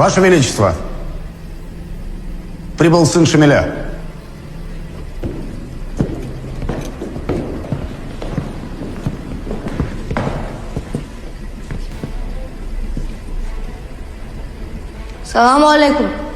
Ваше Величество, прибыл сын Шамиля. Selamun Aleyküm.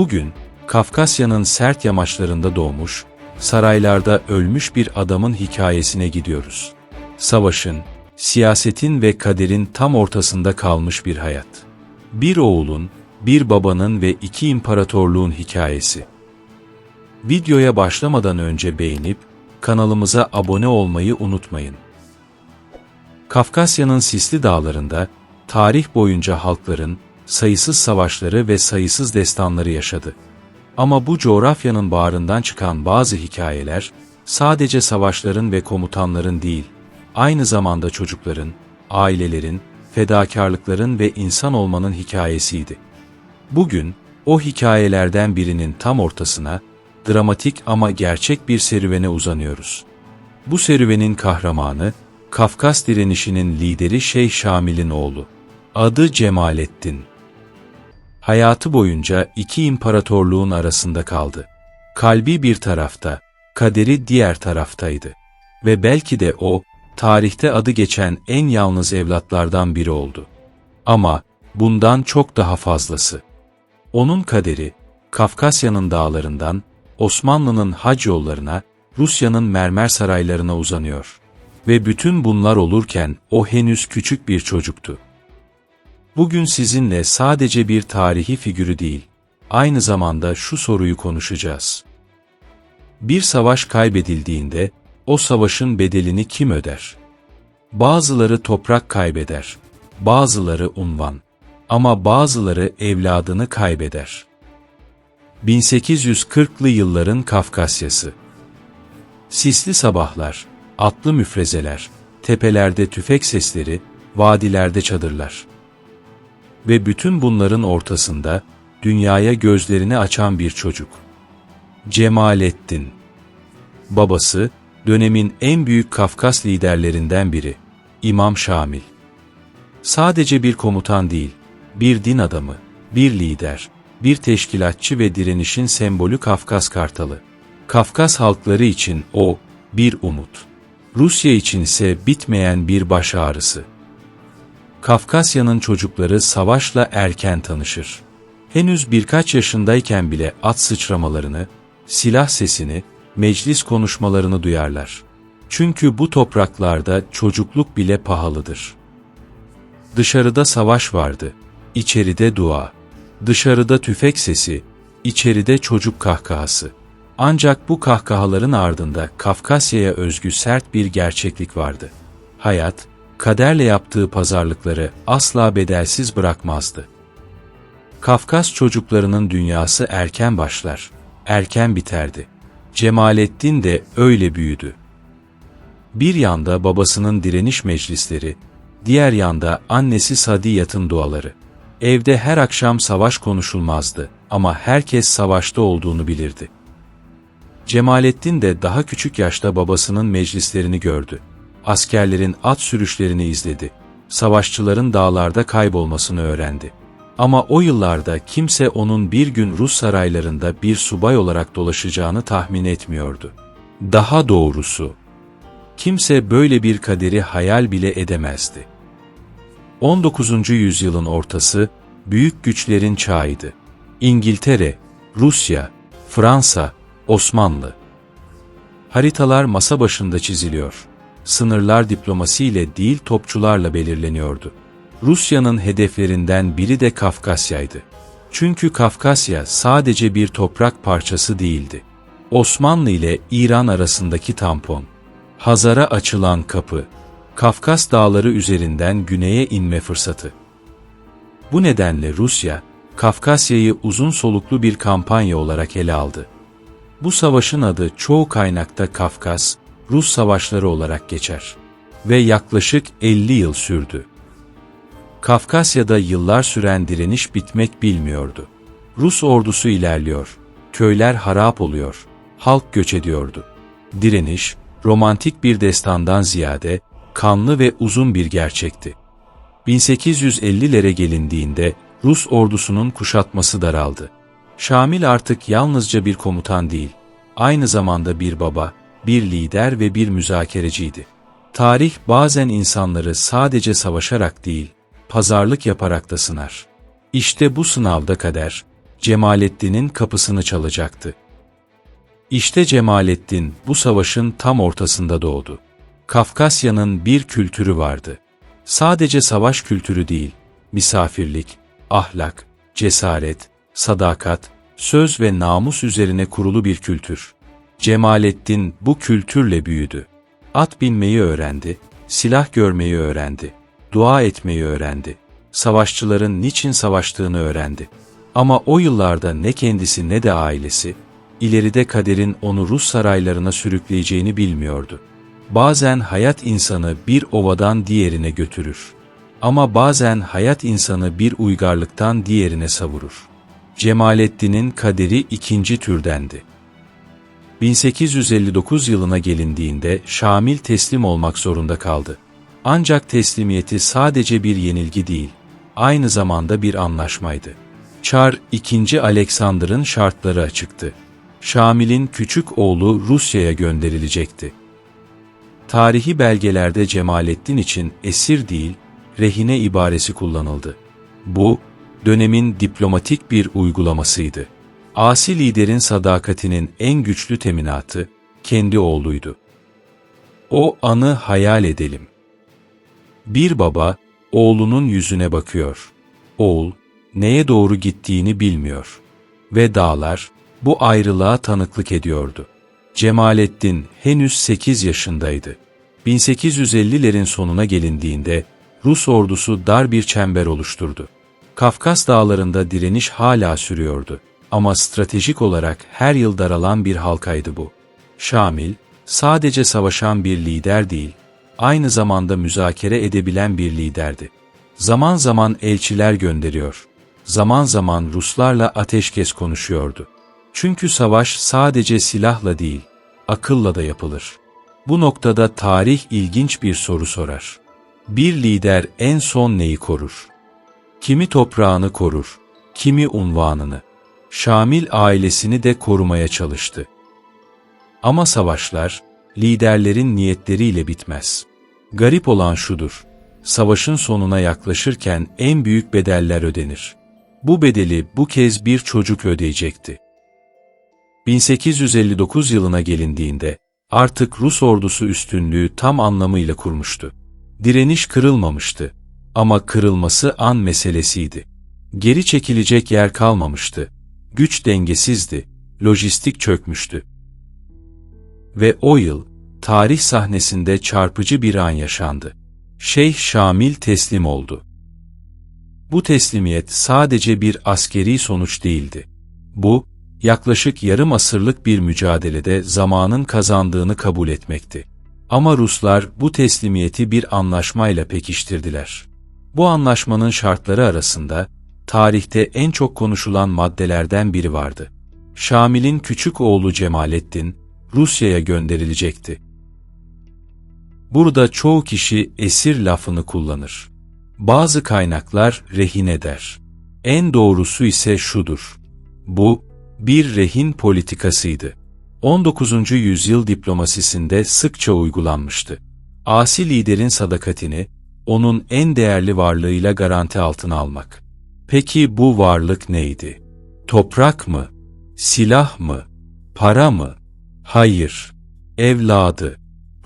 Bugün, Kafkasya'nın sert yamaçlarında doğmuş, saraylarda ölmüş bir adamın hikayesine gidiyoruz. Savaşın, siyasetin ve kaderin tam ortasında kalmış bir hayat. Bir oğulun, bir babanın ve iki imparatorluğun hikayesi. Videoya başlamadan önce beğenip, kanalımıza abone olmayı unutmayın. Kafkasya'nın sisli dağlarında, tarih boyunca halkların, sayısız savaşları ve sayısız destanları yaşadı. Ama bu coğrafyanın bağrından çıkan bazı hikayeler, sadece savaşların ve komutanların değil, aynı zamanda çocukların, ailelerin, fedakarlıkların ve insan olmanın hikayesiydi. Bugün, o hikayelerden birinin tam ortasına, dramatik ama gerçek bir serüvene uzanıyoruz. Bu serüvenin kahramanı, Kafkas direnişinin lideri Şeyh Şamil'in oğlu. Adı Cemalettin. Hayatı boyunca iki imparatorluğun arasında kaldı. Kalbi bir tarafta, kaderi diğer taraftaydı. Ve belki de o, tarihte adı geçen en yalnız evlatlardan biri oldu. Ama bundan çok daha fazlası. Onun kaderi, Kafkasya'nın dağlarından, Osmanlı'nın hac yollarına, Rusya'nın mermer saraylarına uzanıyor. Ve bütün bunlar olurken o henüz küçük bir çocuktu. Bugün sizinle sadece bir tarihi figürü değil, aynı zamanda şu soruyu konuşacağız. Bir savaş kaybedildiğinde, o savaşın bedelini kim öder? Bazıları toprak kaybeder, bazıları unvan, ama bazıları evladını kaybeder. 1840'lı yılların Kafkasyası Sisli sabahlar, atlı müfrezeler, tepelerde tüfek sesleri, vadilerde çadırlar. Ve bütün bunların ortasında, dünyaya gözlerini açan bir çocuk. Cemalettin. Babası, dönemin en büyük Kafkas liderlerinden biri, İmam Şamil. Sadece bir komutan değil, bir din adamı, bir lider, bir teşkilatçı ve direnişin sembolü Kafkas Kartalı. Kafkas halkları için o, bir umut. Rusya için ise bitmeyen bir baş ağrısı. Kafkasya'nın çocukları savaşla erken tanışır. Henüz birkaç yaşındayken bile at sıçramalarını, silah sesini, meclis konuşmalarını duyarlar. Çünkü bu topraklarda çocukluk bile pahalıdır. Dışarıda savaş vardı, içeride dua. Dışarıda tüfek sesi, içeride çocuk kahkahası. Ancak bu kahkahaların ardında Kafkasya'ya özgü sert bir gerçeklik vardı. Hayat, kaderle yaptığı pazarlıkları asla bedelsiz bırakmazdı. Kafkas çocuklarının dünyası erken başlar, erken biterdi. Cemalettin de öyle büyüdü. Bir yanda babasının direniş meclisleri, diğer yanda annesi Sadiyat'ın duaları. Evde her akşam savaş konuşulmazdı ama herkes savaşta olduğunu bilirdi. Cemalettin de daha küçük yaşta babasının meclislerini gördü. Askerlerin at sürüşlerini izledi. Savaşçıların dağlarda kaybolmasını öğrendi. Ama o yıllarda kimse onun bir gün Rus saraylarında bir subay olarak dolaşacağını tahmin etmiyordu. Daha doğrusu, kimse böyle bir kaderi hayal bile edemezdi. 19. yüzyılın ortası, büyük güçlerin çağıydı. İngiltere, Rusya, Fransa, Osmanlı. Haritalar masa başında çiziliyor. Sınırlar diplomasiyle değil topçularla belirleniyordu. Rusya'nın hedeflerinden biri de Kafkasya'ydı. Çünkü Kafkasya sadece bir toprak parçası değildi. Osmanlı ile İran arasındaki tampon. Hazar'a açılan kapı. Kafkas dağları üzerinden güneye inme fırsatı. Bu nedenle Rusya, Kafkasya'yı uzun soluklu bir kampanya olarak ele aldı. Bu savaşın adı çoğu kaynakta Kafkas, Rus savaşları olarak geçer. ve yaklaşık 50 yıl sürdü. Kafkasya'da yıllar süren direniş bitmek bilmiyordu. Rus ordusu ilerliyor, köyler harap oluyor, halk göç ediyordu. Direniş, romantik bir destandan ziyade, kanlı ve uzun bir gerçekti. 1850'lere gelindiğinde Rus ordusunun kuşatması daraldı. Şamil artık yalnızca bir komutan değil, aynı zamanda bir baba, bir lider ve bir müzakereciydi. Tarih bazen insanları sadece savaşarak değil, pazarlık yaparak da sınar. İşte bu sınavda kader, Cemalettin'in kapısını çalacaktı. İşte Cemalettin bu savaşın tam ortasında doğdu. Kafkasya'nın bir kültürü vardı. Sadece savaş kültürü değil, misafirlik, ahlak, cesaret, sadakat, söz ve namus üzerine kurulu bir kültür. Cemalettin bu kültürle büyüdü. At binmeyi öğrendi, silah görmeyi öğrendi, dua etmeyi öğrendi. Savaşçıların niçin savaştığını öğrendi. Ama o yıllarda ne kendisi ne de ailesi, ileride kaderin onu Rus saraylarına sürükleyeceğini bilmiyordu. Bazen hayat insanı bir ovadan diğerine götürür. Ama bazen hayat insanı bir uygarlıktan diğerine savurur. Cemalettin'in kaderi ikinci türdendi. 1859 yılına gelindiğinde Şamil teslim olmak zorunda kaldı. Ancak teslimiyeti sadece bir yenilgi değil, aynı zamanda bir anlaşmaydı. Çar II. Alexander'ın şartları açıktı. Şamil'in küçük oğlu Rusya'ya gönderilecekti. Tarihi belgelerde Cemalettin için esir değil, rehine ibaresi kullanıldı. Bu, dönemin diplomatik bir uygulamasıydı. Asi liderin sadakatinin en güçlü teminatı, kendi oğluydu. O anı hayal edelim. Bir baba, oğlunun yüzüne bakıyor. Oğul, neye doğru gittiğini bilmiyor. Ve dağlar, bu ayrılığa tanıklık ediyordu. Cemalettin henüz 8 yaşındaydı. 1850'lerin sonuna gelindiğinde Rus ordusu dar bir çember oluşturdu. Kafkas dağlarında direniş hala sürüyordu. Ama stratejik olarak her yıl daralan bir halkaydı bu. Şamil, sadece savaşan bir lider değil, aynı zamanda müzakere edebilen bir liderdi. Zaman zaman elçiler gönderiyor, zaman zaman Ruslarla ateşkes konuşuyordu. Çünkü savaş sadece silahla değil, akılla da yapılır. Bu noktada tarih ilginç bir soru sorar. Bir lider en son neyi korur? Kimi toprağını korur, kimi unvanını. Şamil ailesini de korumaya çalıştı. Ama savaşlar, liderlerin niyetleriyle bitmez. Garip olan şudur, savaşın sonuna yaklaşırken en büyük bedeller ödenir. Bu bedeli bu kez bir çocuk ödeyecekti. 1859 yılına gelindiğinde, artık Rus ordusu üstünlüğü tam anlamıyla kurmuştu. Direniş kırılmamıştı ama kırılması an meselesiydi. Geri çekilecek yer kalmamıştı. Güç dengesizdi, lojistik çökmüştü. Ve o yıl, tarih sahnesinde çarpıcı bir an yaşandı. Şeyh Şamil teslim oldu. Bu teslimiyet sadece bir askeri sonuç değildi. Bu, yaklaşık yarım asırlık bir mücadelede zamanın kazandığını kabul etmekti. Ama Ruslar bu teslimiyeti bir anlaşmayla pekiştirdiler. Bu anlaşmanın şartları arasında, tarihte en çok konuşulan maddelerden biri vardı. Şamil'in küçük oğlu Cemalettin, Rusya'ya gönderilecekti. Burada çoğu kişi esir lafını kullanır. Bazı kaynaklar rehin eder. En doğrusu ise şudur. Bu, bir rehin politikasıydı. 19. yüzyıl diplomasisinde sıkça uygulanmıştı. Asi liderin sadakatini, onun en değerli varlığıyla garanti altına almak. Peki bu varlık neydi? Toprak mı? Silah mı? Para mı? Hayır. Evladı.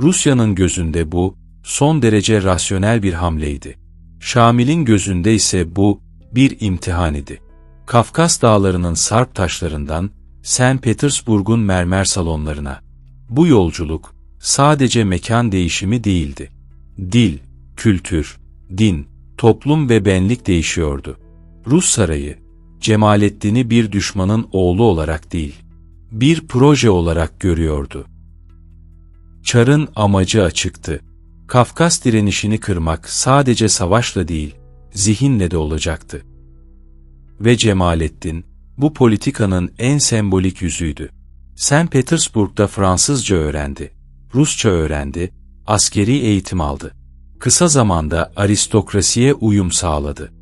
Rusya'nın gözünde bu, son derece rasyonel bir hamleydi. Şamil'in gözünde ise bu, bir imtihan idi. Kafkas dağlarının sarp taşlarından, St. Petersburg'un mermer salonlarına. Bu yolculuk, sadece mekan değişimi değildi. Dil, kültür, din, toplum ve benlik değişiyordu. Rus sarayı, Cemalettin'i bir düşmanın oğlu olarak değil, bir proje olarak görüyordu. Çar'ın amacı açıktı. Kafkas direnişini kırmak sadece savaşla değil, zihinle de olacaktı. Ve Cemalettin, bu politikanın en sembolik yüzüydü. St. Petersburg'da Fransızca öğrendi, Rusça öğrendi, askeri eğitim aldı. Kısa zamanda aristokrasiye uyum sağladı.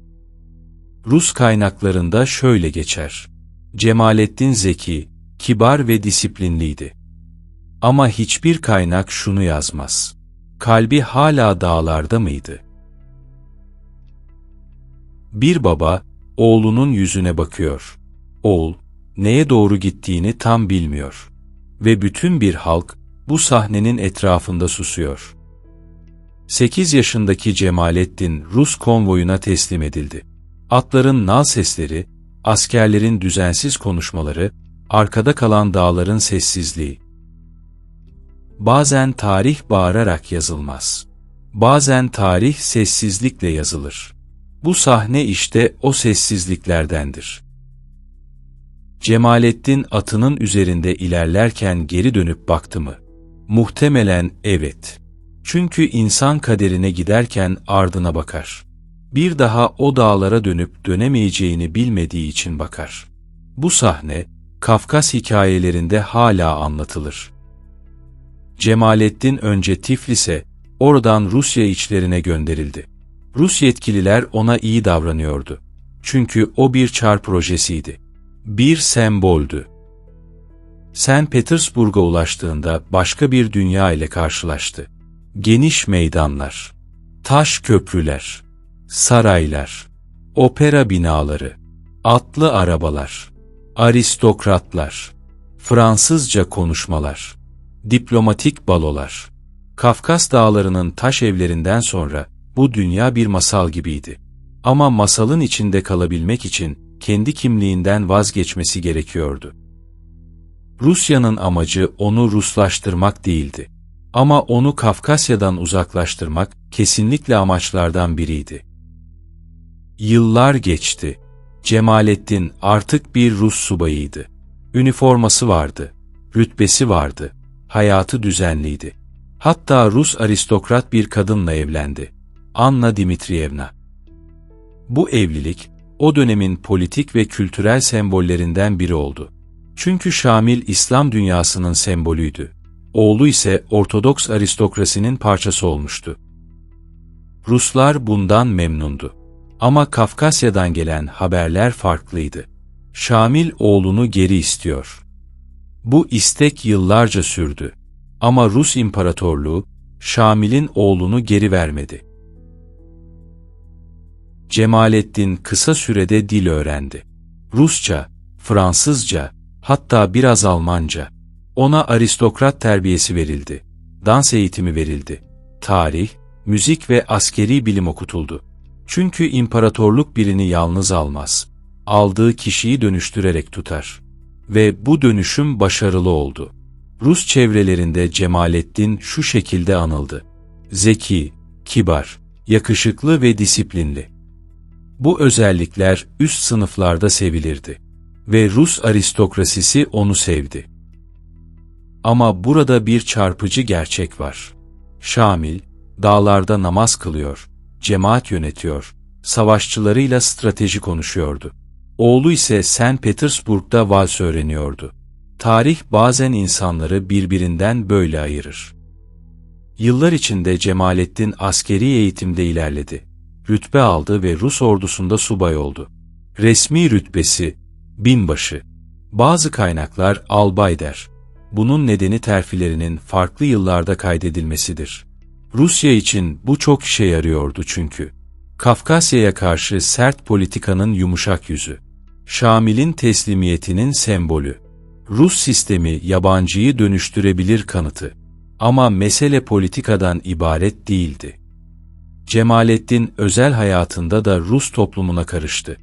Rus kaynaklarında şöyle geçer. Cemalettin zeki, kibar ve disiplinliydi. Ama hiçbir kaynak şunu yazmaz. Kalbi hala dağlarda mıydı? Bir baba, oğlunun yüzüne bakıyor. Oğul, neye doğru gittiğini tam bilmiyor. Ve bütün bir halk, bu sahnenin etrafında susuyor. 8 yaşındaki Cemalettin Rus konvoyuna teslim edildi. Atların nal sesleri, askerlerin düzensiz konuşmaları, arkada kalan dağların sessizliği. Bazen tarih bağırarak yazılmaz. Bazen tarih sessizlikle yazılır. Bu sahne işte o sessizliklerdendir. Cemalettin atının üzerinde ilerlerken geri dönüp baktı mı? Muhtemelen evet. Çünkü insan kaderine giderken ardına bakar. Bir daha o dağlara dönüp dönemeyeceğini bilmediği için bakar. Bu sahne, Kafkas hikayelerinde hala anlatılır. Cemalettin önce Tiflis'e, oradan Rusya içlerine gönderildi. Rus yetkililer ona iyi davranıyordu. Çünkü o bir çar projesiydi. Bir semboldü. St. Petersburg'a ulaştığında başka bir dünya ile karşılaştı. Geniş meydanlar, taş köprüler, saraylar, opera binaları, atlı arabalar, aristokratlar, Fransızca konuşmalar, diplomatik balolar. Kafkas dağlarının taş evlerinden sonra bu dünya bir masal gibiydi. Ama masalın içinde kalabilmek için kendi kimliğinden vazgeçmesi gerekiyordu. Rusya'nın amacı onu Ruslaştırmak değildi. Ama onu Kafkasya'dan uzaklaştırmak kesinlikle amaçlardan biriydi. Yıllar geçti. Cemalettin artık bir Rus subayıydı. Üniforması vardı, rütbesi vardı, hayatı düzenliydi. Hatta Rus aristokrat bir kadınla evlendi. Anna Dimitriyevna. Bu evlilik, o dönemin politik ve kültürel sembollerinden biri oldu. Çünkü Şamil İslam dünyasının sembolüydü. Oğlu ise Ortodoks aristokrasinin parçası olmuştu. Ruslar bundan memnundu. Ama Kafkasya'dan gelen haberler farklıydı. Şamil oğlunu geri istiyor. Bu istek yıllarca sürdü. Ama Rus İmparatorluğu, Şamil'in oğlunu geri vermedi. Cemalettin kısa sürede dil öğrendi. Rusça, Fransızca, hatta biraz Almanca. Ona aristokrat terbiyesi verildi. Dans eğitimi verildi. Tarih, müzik ve askeri bilim okutuldu. Çünkü imparatorluk birini yalnız almaz. Aldığı kişiyi dönüştürerek tutar. Ve bu dönüşüm başarılı oldu. Rus çevrelerinde Cemalettin şu şekilde anıldı. Zeki, kibar, yakışıklı ve disiplinli. Bu özellikler üst sınıflarda sevilirdi. Ve Rus aristokrasisi onu sevdi. Ama burada bir çarpıcı gerçek var. Şamil, dağlarda namaz kılıyor, cemaat yönetiyor, savaşçılarıyla strateji konuşuyordu. Oğlu ise St. Petersburg'da vals öğreniyordu. Tarih bazen insanları birbirinden böyle ayırır. Yıllar içinde Cemalettin askeri eğitimde ilerledi. Rütbe aldı ve Rus ordusunda subay oldu. Resmi rütbesi, binbaşı. Bazı kaynaklar albay der. Bunun nedeni terfilerinin farklı yıllarda kaydedilmesidir. Rusya için bu çok işe yarıyordu çünkü. Kafkasya'ya karşı sert politikanın yumuşak yüzü. Şamil'in teslimiyetinin sembolü. Rus sistemi yabancıyı dönüştürebilir kanıtı. Ama mesele politikadan ibaret değildi. Cemalettin özel hayatında da Rus toplumuna karıştı.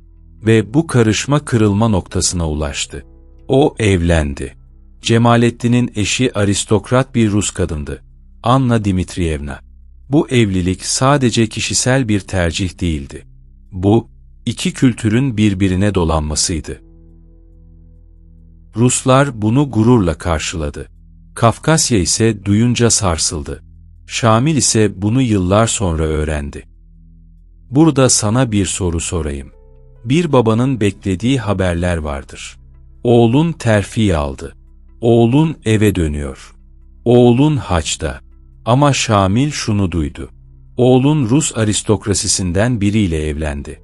Ve bu karışma kırılma noktasına ulaştı. O evlendi. Cemalettin'in eşi aristokrat bir Rus kadındı. Anna Dimitriyevna. Bu evlilik sadece kişisel bir tercih değildi. Bu, iki kültürün birbirine dolanmasıydı. Ruslar bunu gururla karşıladı. Kafkasya ise duyunca sarsıldı. Şamil ise bunu yıllar sonra öğrendi. Burada sana bir soru sorayım. Bir babanın beklediği haberler vardır. Oğlun terfi aldı. Oğlun eve dönüyor. Oğlun haçta. Ama Şamil şunu duydu. Oğlun Rus aristokrasisinden biriyle evlendi.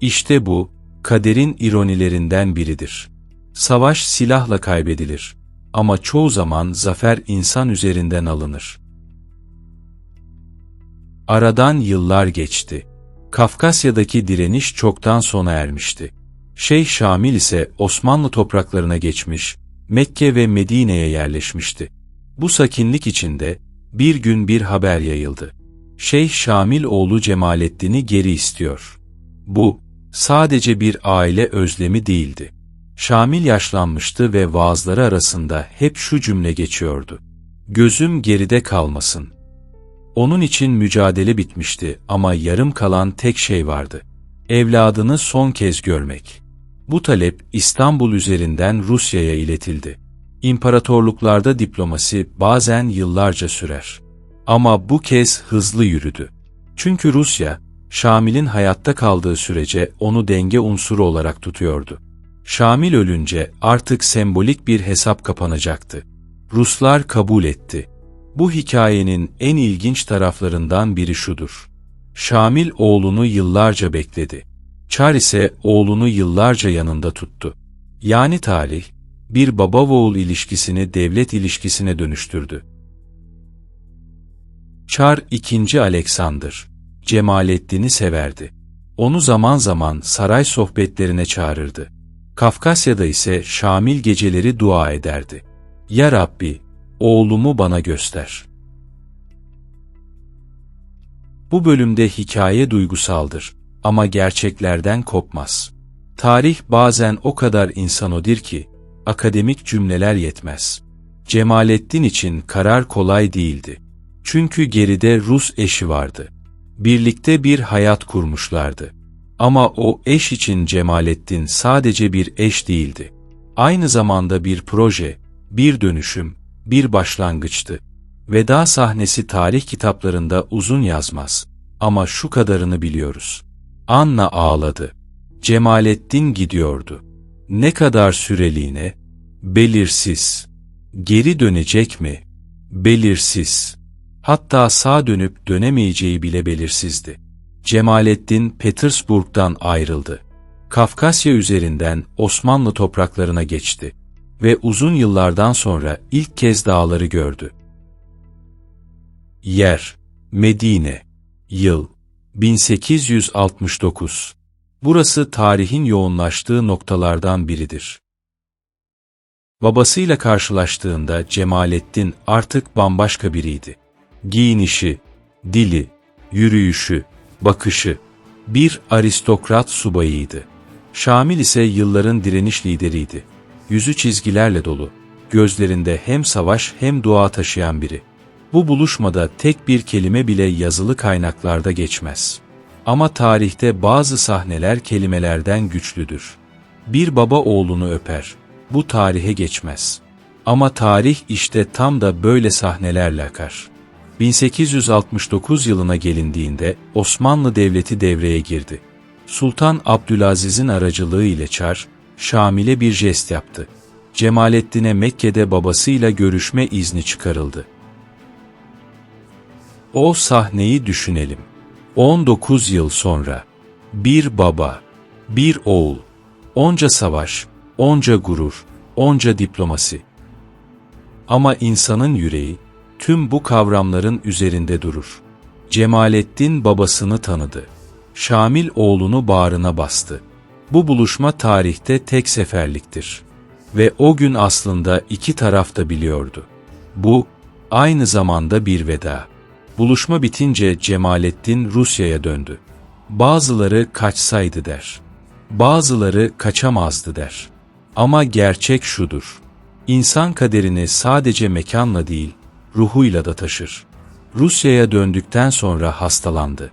İşte bu, kaderin ironilerinden biridir. Savaş silahla kaybedilir. Ama çoğu zaman zafer insan üzerinden alınır. Aradan yıllar geçti. Kafkasya'daki direniş çoktan sona ermişti. Şeyh Şamil ise Osmanlı topraklarına geçmiş, Mekke ve Medine'ye yerleşmişti. Bu sakinlik içinde bir gün bir haber yayıldı. Şeyh Şamil oğlu Cemalettin'i geri istiyor. Bu sadece bir aile özlemi değildi. Şamil yaşlanmıştı ve vaazları arasında hep şu cümle geçiyordu. Gözüm geride kalmasın. Onun için mücadele bitmişti ama yarım kalan tek şey vardı. Evladını son kez görmek. Bu talep İstanbul üzerinden Rusya'ya iletildi. İmparatorluklarda diplomasi bazen yıllarca sürer. Ama bu kez hızlı yürüdü. Çünkü Rusya, Şamil'in hayatta kaldığı sürece onu denge unsuru olarak tutuyordu. Şamil ölünce artık sembolik bir hesap kapanacaktı. Ruslar kabul etti. Bu hikayenin en ilginç taraflarından biri şudur. Şamil oğlunu yıllarca bekledi. Çar ise oğlunu yıllarca yanında tuttu. Yani talih, bir baba oğul ilişkisini devlet ilişkisine dönüştürdü. Çar II. Alexander, Cemalettin'i severdi. Onu zaman zaman saray sohbetlerine çağırırdı. Kafkasya'da ise Şamil geceleri dua ederdi. Ya Rabbi, oğlumu bana göster. Bu bölümde hikaye duygusaldır ama gerçeklerden kopmaz. Tarih bazen o kadar insanodir ki, akademik cümleler yetmez. Cemalettin için karar kolay değildi. Çünkü geride Rus eşi vardı. Birlikte bir hayat kurmuşlardı. Ama o eş için Cemalettin sadece bir eş değildi. Aynı zamanda bir proje, bir dönüşüm, bir başlangıçtı. Veda sahnesi tarih kitaplarında uzun yazmaz. Ama şu kadarını biliyoruz. Anna ağladı. Cemalettin gidiyordu. Ne kadar süreliğine? Belirsiz. Geri dönecek mi? Belirsiz. Hatta sağ dönüp dönemeyeceği bile belirsizdi. Cemalettin Petersburg'dan ayrıldı. Kafkasya üzerinden Osmanlı topraklarına geçti ve uzun yıllardan sonra ilk kez dağları gördü. Yer, Medine, yıl, 1869. Burası tarihin yoğunlaştığı noktalardan biridir. Babasıyla karşılaştığında Cemalettin artık bambaşka biriydi. Giyinişi, dili, yürüyüşü, bakışı, bir aristokrat subayıydı. Şamil ise yılların direniş lideriydi. Yüzü çizgilerle dolu, gözlerinde hem savaş hem dua taşıyan biri. Bu buluşmada tek bir kelime bile yazılı kaynaklarda geçmez. Ama tarihte bazı sahneler kelimelerden güçlüdür. Bir baba oğlunu öper. Bu tarihe geçmez. Ama tarih işte tam da böyle sahnelerle akar. 1869 yılına gelindiğinde Osmanlı Devleti devreye girdi. Sultan Abdülaziz'in aracılığı ile Çar, Şamil'e bir jest yaptı. Cemalettin'e Mekke'de babasıyla görüşme izni çıkarıldı. O sahneyi düşünelim. 19 yıl sonra bir baba, bir oğul, onca savaş, onca gurur, onca diplomasi. Ama insanın yüreği tüm bu kavramların üzerinde durur. Cemalettin babasını tanıdı. Şamil oğlunu bağrına bastı. Bu buluşma tarihte tek seferliktir. Ve o gün aslında iki taraf da biliyordu. Bu, aynı zamanda bir veda. Buluşma bitince Cemalettin Rusya'ya döndü. Bazıları kaçsaydı der. Bazıları kaçamazdı der. Ama gerçek şudur. İnsan kaderini sadece mekanla değil, ruhuyla da taşır. Rusya'ya döndükten sonra hastalandı.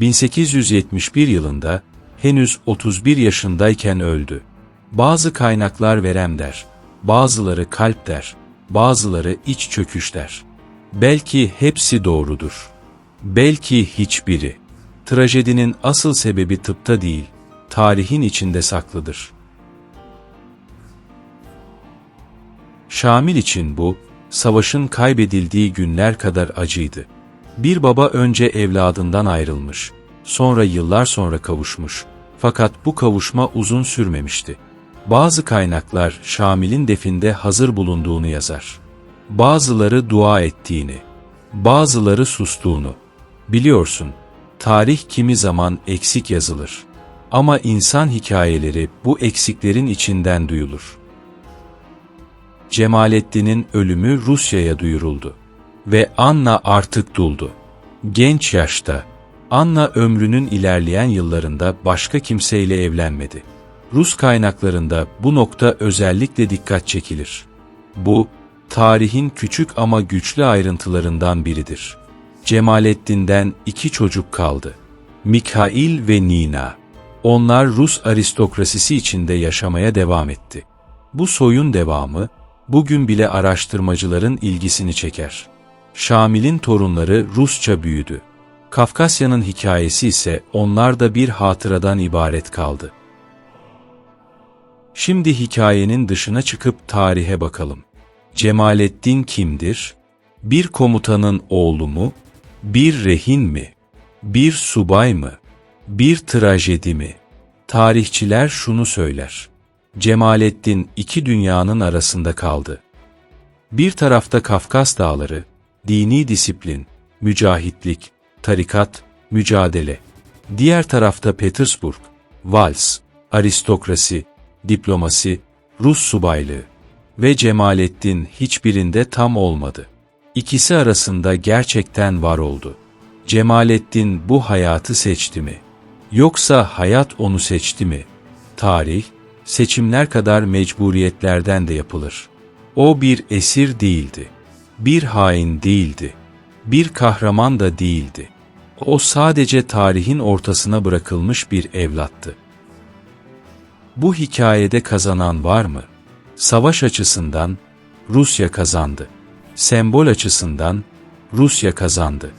1871 yılında henüz 31 yaşındayken öldü. Bazı kaynaklar verem der, bazıları kalp der, bazıları iç çöküş der. Belki hepsi doğrudur. Belki hiçbiri. Trajedinin asıl sebebi tıpta değil, tarihin içinde saklıdır. Şamil için bu, savaşın kaybedildiği günler kadar acıydı. Bir baba önce evladından ayrılmış, sonra yıllar sonra kavuşmuş. Fakat bu kavuşma uzun sürmemişti. Bazı kaynaklar Şamil'in definde hazır bulunduğunu yazar. Bazıları dua ettiğini, bazıları sustuğunu. Biliyorsun, tarih kimi zaman eksik yazılır. Ama insan hikayeleri bu eksiklerin içinden duyulur. Cemalettin'in ölümü Rusya'ya duyuruldu. Ve Anna artık duldu. Genç yaşta, Anna ömrünün ilerleyen yıllarında başka kimseyle evlenmedi. Rus kaynaklarında bu nokta özellikle dikkat çekilir. Bu, tarihin küçük ama güçlü ayrıntılarından biridir. Cemalettin'den iki çocuk kaldı. Mikhail ve Nina. Onlar Rus aristokrasisi içinde yaşamaya devam etti. Bu soyun devamı, bugün bile araştırmacıların ilgisini çeker. Şamil'in torunları Rusça büyüdü. Kafkasya'nın hikayesi ise onlar da bir hatıradan ibaret kaldı. Şimdi hikayenin dışına çıkıp tarihe bakalım. Cemalettin kimdir? Bir komutanın oğlu mu? Bir rehin mi? Bir subay mı? Bir trajedi mi? Tarihçiler şunu söyler. Cemalettin iki dünyanın arasında kaldı. Bir tarafta Kafkas dağları, dini disiplin, mücahitlik, tarikat, mücadele. Diğer tarafta Petersburg, vals, aristokrasi, diplomasi, Rus subaylığı ve Cemalettin hiçbirinde tam olmadı. İkisi arasında gerçekten var oldu. Cemalettin bu hayatı seçti mi? Yoksa hayat onu seçti mi? Tarih, seçimler kadar mecburiyetlerden de yapılır. O bir esir değildi. Bir hain değildi. Bir kahraman da değildi. O sadece tarihin ortasına bırakılmış bir evlattı. Bu hikayede kazanan var mı? Savaş açısından Rusya kazandı. Sembol açısından Rusya kazandı.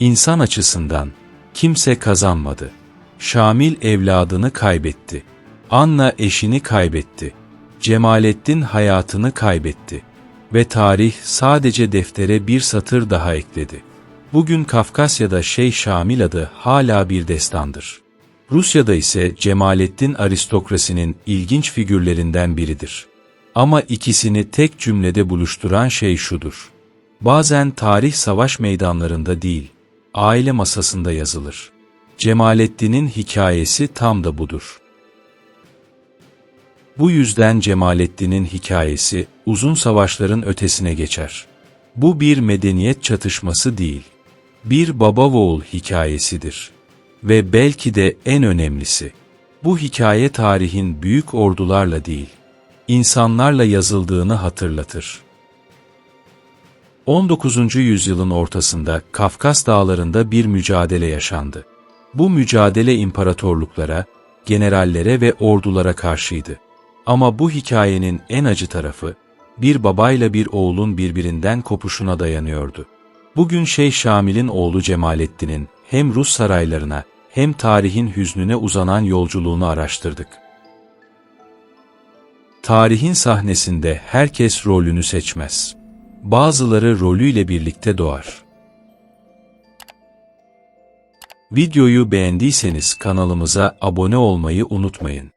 İnsan açısından kimse kazanmadı. Şamil evladını kaybetti. Anna eşini kaybetti. Cemalettin hayatını kaybetti. Ve tarih sadece deftere bir satır daha ekledi. Bugün Kafkasya'da Şeyh Şamil adı hala bir destandır. Rusya'da ise Cemalettin aristokrasinin ilginç figürlerinden biridir. Ama ikisini tek cümlede buluşturan şey şudur. Bazen tarih savaş meydanlarında değil, aile masasında yazılır. Cemalettin'in hikayesi tam da budur. Bu yüzden Cemalettin'in hikayesi uzun savaşların ötesine geçer. Bu bir medeniyet çatışması değil, bir baba oğul hikayesidir. Ve belki de en önemlisi, bu hikaye tarihin büyük ordularla değil, insanlarla yazıldığını hatırlatır. 19. yüzyılın ortasında Kafkas dağlarında bir mücadele yaşandı. Bu mücadele imparatorluklara, generallere ve ordulara karşıydı. Ama bu hikayenin en acı tarafı, bir babayla bir oğlun birbirinden kopuşuna dayanıyordu. Bugün Şeyh Şamil'in oğlu Cemalettin'in hem Rus saraylarına hem tarihin hüznüne uzanan yolculuğunu araştırdık. Tarihin sahnesinde herkes rolünü seçmez. Bazıları rolüyle birlikte doğar. Videoyu beğendiyseniz kanalımıza abone olmayı unutmayın.